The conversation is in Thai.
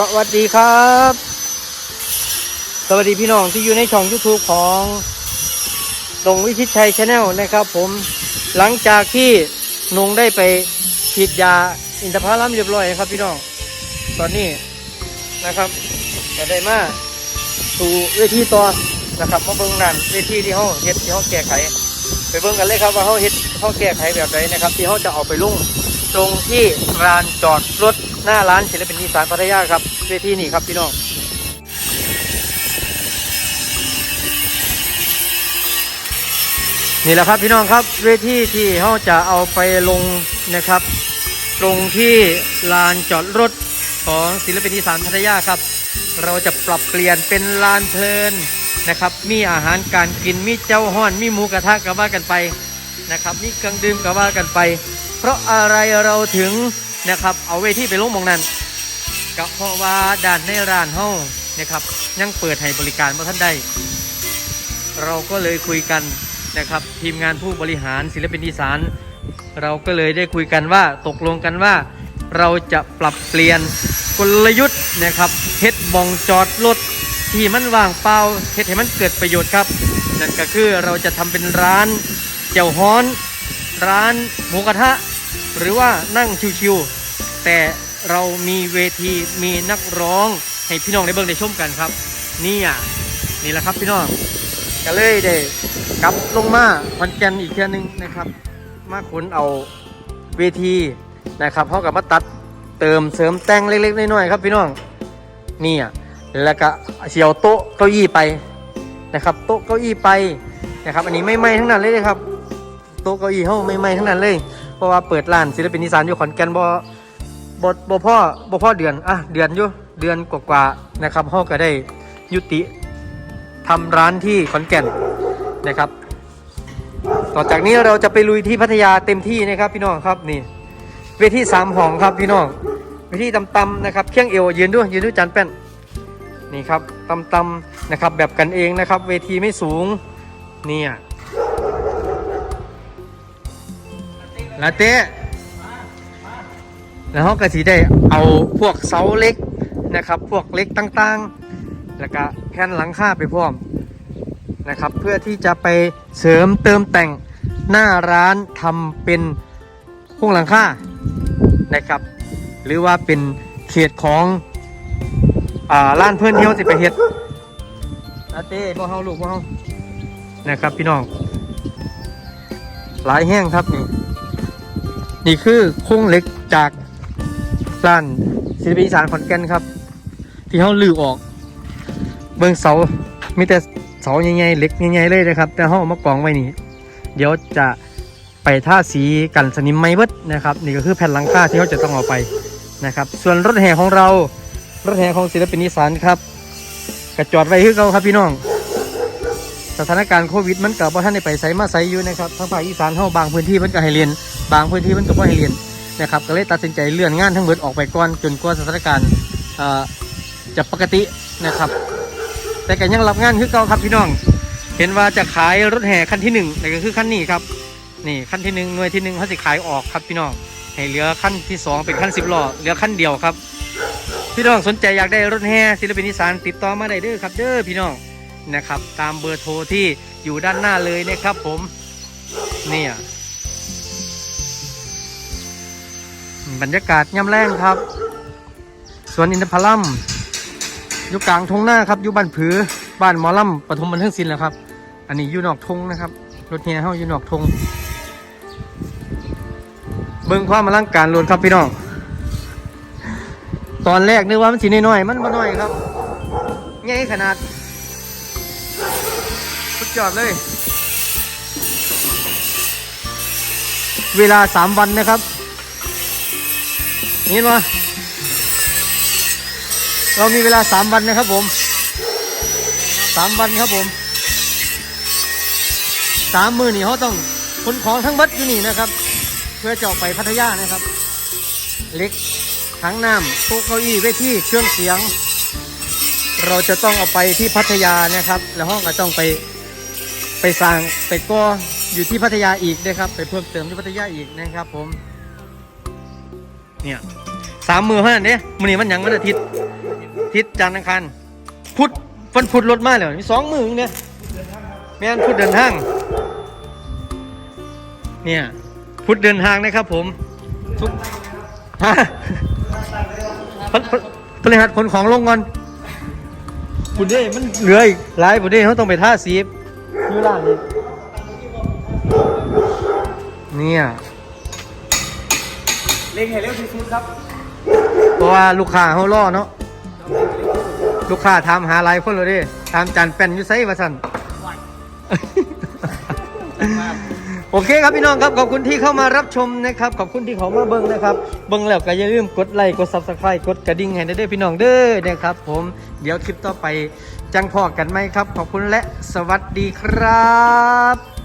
สวัสดีครับ สวัสดีพี่น้องที่อยู่ในช่อง YouTube ของดงวิชิตชัยชาแนลนะครับ ผมหลังจากที่นงได้ไปฉีดยาอินทผลัมเรียบร้อยครับพี่น้อง ตอนนี้นะครับจะได้มาสู่เวทีต่อนะครับมาเบิ่งนั่นเวทีที่เขาเฮ็ดที่เขาแก้ไข ไปเบิ่งกันเลยครับว่าเขาเฮ็ดเขาแก้ไขแบบไหนนะครับ ที่เขาจะเอาไปลุ่งตรงที่ร้านจอดรถ หน้าร้านศิลปินอีสานพัทยาครับเวทีนี่ครับพี่น้องนี่แหละครับพี่น้องครับเวทีที่เขาจะเอาไปลงนะครับ ตรงที่ลานจอดรถของศิลปินอีสานพัทยาครับ เราจะปรับเปลี่ยนเป็นลานเพลินนะครับ มีอาหารการกินมีเจ้าห้อนมีหมูกระทะก็ว่ากันไปนะครับมีเครื่องดื่มก็ว่ากันไป เพราะอะไรเราถึง นะครับ เอาเวทีไปลงมองนั้นก็เพราะว่าด้านในร้านเฮานะครับ ยังเปิดให้บริการเมื่อท่านใดเราก็เลยคุยกันนะครับ ทีมงานผู้บริหารศิลปินอีสาน เราก็เลยได้คุยกันว่าตกลงกันว่า เราจะปรับเปลี่ยนกลยุทธ์นะครับเฮ็ดบองจอดรถที่มันว่างเปล่าเฮ็ดให้มันเกิดประโยชน์ครับนั่นก็คือเราจะทำเป็นร้านเจียวฮ้อน ร้านหมูกระทะ หรือว่านั่งชิวๆ แต่เรามีเวทีมีนักร้องให้พี่น้องได้เบิ่งได้ชมกันครับ นี่อะนี่แหละครับพี่น้องก็เลยได้กลับลงมาวันจันอีกเทื่นึงนะครับ มาขนเอาเวทีนะครับเขากับมาตัดเติมเสริมแต่งเล็กๆน้อยๆครับพี่น้องนี่อะแล้วก็เสียวโต๊ะเก้าอี้ไปนะครับ โต๊ะเก้าอี้ไปนะครับ อันนี้ไม่ไหม้ทั้งนั้นเลยครับ โต๊ะเก้าอี้เขาไม่ไหม้ทั้งนั้นเลย เพราะว่าเปิดร้านศิลปินอีสานอยู่ขอนแก่นบ่ บ่บ่พ่อบพ่อเดือนอะเดือนอยู่เดือนกว่าๆนะครับเขาก็ได้ยุติทำร้านที่ขอนแก่นนะครับ ต่อจากนี้เราจะไปลุยที่พัทยาเต็มที่นะครับพี่น้องครับนี่เวทีสามห้องครับพี่น้องเวทีตำๆนะครับเคียงเอวยืนด้วยยืนด้วยจานแป้นนี่ครับตำๆนะครับแบบกันเองนะครับ เวทีไม่สูงเนี่ยลาเต้ แล้วเขาก็สีได้เอาพวกเสาเล็กนะครับ พวกเล็กต่างๆ แล้วก็แผ่นหลังคาไปพร้อมนะครับ เพื่อที่จะไปเสริมเติมแต่งหน้าร้านทำเป็นพวงหลังคานะครับ หรือว่าเป็นเขตของอ่าร้านเพื่อนเที่ยวสิไปเฮ็ดอาเต้บ่เฮาลูกบ่เฮานะครับพี่น้อง หลายแห้งครับนี่นี่คือโครงเหล็กจาก ร้านศิลปินอีสานขอนแก่นครับ ที่เขาลือออก เบื้องเสามีแต่เสาใหญ่ๆเหล็กใหญ่ๆเลยนะครับ แต่เขาเอามากองไว้นี่ เดี๋ยวจะไปท่าสีกันสนิมไม้เบิดนะครับ นี่ก็คือแผ่นหลังคาที่เขาจะต้องเอาไปนะครับ ส่วนรถแห่ของเรารถแห่ของศิลปินอีสานครับกระจอดไว้คือเขาครับพี่น้อง สถานการณ์โควิดมันกับว่าท่านได้ไปใส่มาใส่อยู่นะครับทางภาคอีสานเขาบางพื้นที่มันก็ให้เรียน บางพื้นที่มันก็ไม่ให้เรียน นะครับก็เลยตัดสินใจเลื่อนงานทั้งหมดออกไปก่อนจนกว่าสถานการณ์จะปกตินะครับ แต่ก็ยังรับงานคือเก่าครับพี่น้อง เห็นว่าจะขายรถแห่คันที่หนึ่งนั่ก็คือคันนี้ครับนี่คันที่หนึ่งหน่วยที่หนึ่งเขาสิขายออกครับพี่น้องให้เหลือคันที่สองเป็นคันสิบล้อเหลือคันเดียวครับ พี่น้องสนใจอยากได้รถแห่ศิลปินอีสานติดต่อมาได้เด้อครับ เด้อพี่น้องนะครับ ตามเบอร์โทรที่อยู่ด้านหน้าเลยนะครับผมเนี่ย บรรยากาศย่ำแรงครับ สวนอินทผลัมอยู่กลางทงหน้าครับอยู่บ้านผือบ้านมอลำปฐมบันเทิงศิลป์แหละครับ อันนี้อยู่นอกทงนะครับ รถเฮียเฮาอยู่นอกทง เบิ่งความอลังการล้วนครับพี่น้อง ตอนแรกนึกว่ามันสีน้อยๆมันบ่น้อยครับใหญ่ขนาด สุดยอดเลย เวลาสามวันนะครับ นี่มาเรามีเวลาสามวันนะครับผมสามวันครับผมสามมือนี่เขาต้องขนของทั้งหมดอยู่นี่นะครับ เพื่อจะออกไปพัทยานะครับ เล็กทั้งน้ำโต๊ะเก้าอี้เวทีเครื่องเสียง เราจะต้องเอาไปที่พัทยานะครับ แล้วห้องก็ต้องไปไปสร้างไปก่ออยู่ที่พัทยาอีกนะครับ ไปเพิ่มเติมที่พัทยาอีกนะครับผม เนี่ยสามมือเท่านั้นเด้มือนี้มันหยังวันอาทิตย์ทิศจันทร์อังคารพุธวันพุธรถมาแล้วมีสองมือเนี่ยแม่นพุธเดินทางเนี่ยพุธเดินทางนะครับผมทุกฮะพพพฤหัสขนของลงก่อนบุญเด้มันเหลืออีกหลายบุญเด้เขาต้องไปท่าสีบยูร้านนี้เนี่ย เร่งให้เร็วที่สุดครับเพราะว่าลูกค้าเขาล่อเนาะลูกค้าถามหาหลายคนเลยเดิถามจานแป้นอยู่ไสว่าสั่น โอเคครับพี่น้องครับขอบคุณที่เข้ามารับชมนะครับขอบคุณที่เขามาเบิ้งนะครับเบิ้งแล้วก็อย่าลืมกดไลค์กดซับสไครต์กดกระดิ่งให้ได้เด้อพี่น้องเด้อนะครับ ผมเดี๋ยวคลิปต่อไปจังพอกันไหมครับ ขอบคุณและสวัสดีครับ